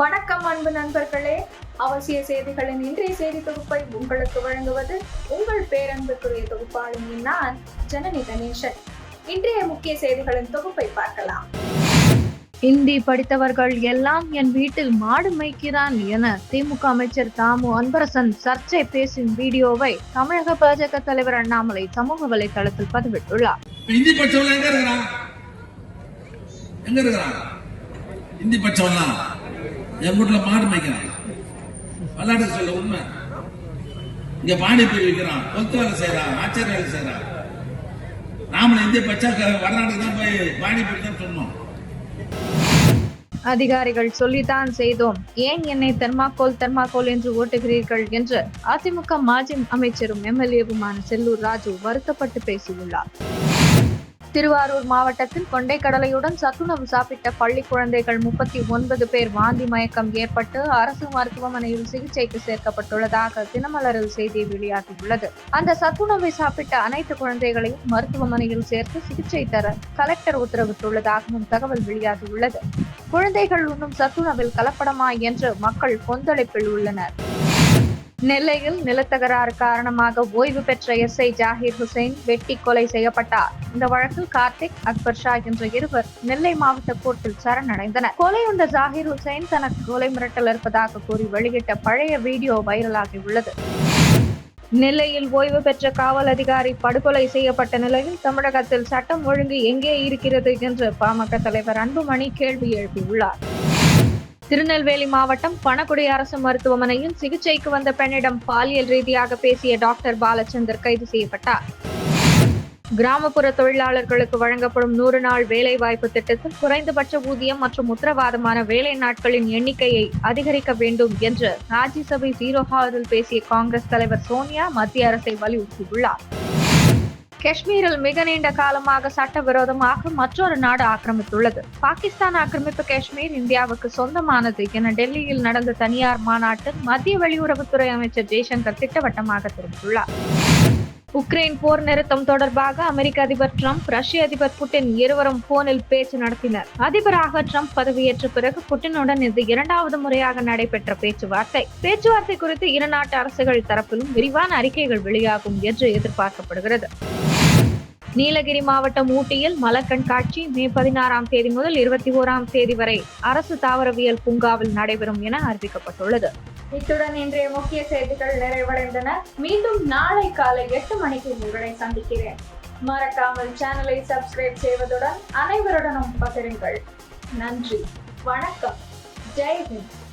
அன்பு நண்பர்களே. அவசிய செய்திகளின் இன்றைய செய்தி தொகுப்பை உங்களுக்கு வழங்குவது உங்கள் பேரன்புக்குரிய தொகுப்பாளினி நான் ஜனனி கணேசன். இன்றைய முக்கிய செய்திகளின் தொகுப்பை பார்க்கலாம். இந்தி படித்தவர்கள் எல்லாம் என் வீட்டில் மாடு மேய்க்கிறான் என திமுக அமைச்சர் தாமு அன்பரசன் சர்ச்சை பேசும் வீடியோவை தமிழக பாஜக தலைவர் அண்ணாமலை சமூக வலைதளத்தில் பதிவிட்டுள்ளார். இந்தி படிச்சவன் எங்க இருக்கிறான்? எங்க இருக்கிறான்? இந்தி படிச்சவன்லாம் என் வீட்டுல மாடு மேய்க்கிறான். விளையாட்டு சொல்ல உண்மை. இங்க பானிபூரி விற்கிறான். கொத்து வேலை செய்யறான் ஆச்சார வேலை செய்யறான் நாமளும் இந்திய பச்சா வடநாட்டுக்கு தான் போய் பானிபூரி தான் சொன்னோம். அதிகாரிகள் சொல்லித்தான் செய்தோம். ஏன் என்னை தெர்மாக்கோல் தெர்மாக்கோல் என்று ஓட்டுகிறீர்கள் என்று அதிமுக மாஜி அமைச்சரும் எம்எல்ஏவுமான செல்லூர் ராஜு வருத்தப்பட்டு பேசியுள்ளார். திருவாரூர் மாவட்டத்தில் கொண்டைக்கடலையுடன் சத்துணவு சாப்பிட்ட பள்ளி குழந்தைகள் முப்பத்தி ஒன்பது பேர் வாந்தி மயக்கம் ஏற்பட்டு அரசு மருத்துவமனையில் சிகிச்சைக்கு சேர்க்கப்பட்டுள்ளதாக தினமலரில் செய்தி வெளியாகியுள்ளது. அந்த சத்துணவை சாப்பிட்ட அனைத்து குழந்தைகளையும் மருத்துவமனையில் சேர்த்து சிகிச்சை தர கலெக்டர் உத்தரவிட்டுள்ளதாகவும் தகவல் வெளியாகியுள்ளது. குழந்தைகள் உண்ணும் சத்துணவில் கலப்படமா என்று மக்கள் கொந்தளிப்பில் உள்ளனர். நெல்லையில் நிலத்தகராறு காரணமாக ஓய்வு பெற்ற எஸ் ஐ ஜாகிர் ஹுசைன் வெட்டி கொலை செய்யப்பட்டார். இந்த வழக்கில் கார்த்திக் அக்பர் ஷா என்ற இருவர் நெல்லை மாவட்ட கோர்ட்டில் சரணடைந்தனர். கொலையுண்ட ஜாகிர் ஹுசைன் தனக்கு கொலை மிரட்டல் இருப்பதாக கூறி வெளியிட்ட பழைய வீடியோ வைரலாகி உள்ளது. நெல்லையில் ஓய்வு பெற்ற காவல் அதிகாரி படுகொலை செய்யப்பட்ட நிலையில் தமிழகத்தில் சட்டம் ஒழுங்கு எங்கே இருக்கிறது என்று பாமக தலைவர் அன்புமணி கேள்வி எழுப்பியுள்ளார். திருநெல்வேலி மாவட்டம் பணக்குடி அரசு மருத்துவமனையில் சிகிச்சைக்கு வந்த பெண்ணிடம் பாலியல் ரீதியாக பேசிய டாக்டர் பாலச்சந்தர் கைது செய்யப்பட்டார். கிராமப்புற தொழிலாளர்களுக்கு வழங்கப்படும் நூறு நாள் வேலை வாய்ப்பு திட்டத்தில் குறைந்தபட்ச ஊதியம் மற்றும் உத்தரவாதமான வேலை நாட்களின் எண்ணிக்கையை அதிகரிக்க வேண்டும் என்று ராஜ்யசபை ஜீரோ ஹாலில் பேசிய காங்கிரஸ் தலைவர் சோனியா மத்திய அரசை வலியுறுத்தியுள்ளார். காஷ்மீரில் மிக நீண்ட காலமாக சட்டவிரோதமாக மற்றொரு நாடு ஆக்கிரமித்துள்ளது. பாகிஸ்தான் ஆக்கிரமிப்பு காஷ்மீர் இந்தியாவுக்கு சொந்தமானது என டெல்லியில் நடந்த தனியார் மாநாட்டில் மத்திய வெளியுறவுத்துறை அமைச்சர் ஜெய்சங்கர் திட்டவட்டமாக தெரிவித்துள்ளார். உக்ரைன் போர் நிறுத்தம் தொடர்பாக அமெரிக்க அதிபர் ட்ரம்ப் ரஷ்ய அதிபர் புட்டின் இருவரும் போனில் பேச்சு நடத்தினர். அதிபராக ட்ரம்ப் பதவியேற்ற பிறகு புட்டினுடன் இது இரண்டாவது முறையாக நடைபெற்ற பேச்சுவார்த்தை. பேச்சுவார்த்தை குறித்து இரு நாட்டு அரசுகள் தரப்பிலும் விரிவான அறிக்கைகள் வெளியாகும் என்று எதிர்பார்க்கப்படுகிறது. நீலகிரி மாவட்டம் ஊட்டியில் மலர் கண்காட்சி மே பதினாறாம் தேதி முதல் இருபத்தி ஓராம் தேதி வரை அரசு தாவரவியல் பூங்காவில் நடைபெறும் என அறிவிக்கப்பட்டுள்ளது. இத்துடன் இன்றைய முக்கிய செய்திகள் நிறைவடைந்தன. மீண்டும் நாளை காலை எட்டு மணிக்கு உங்களை சந்திக்கிறேன். மறக்காமல் சேனலை சப்ஸ்கிரைப் செய்வதுடன் அனைவருடனும் பகிருங்கள். நன்றி. வணக்கம். ஜெய் ஹிந்த்.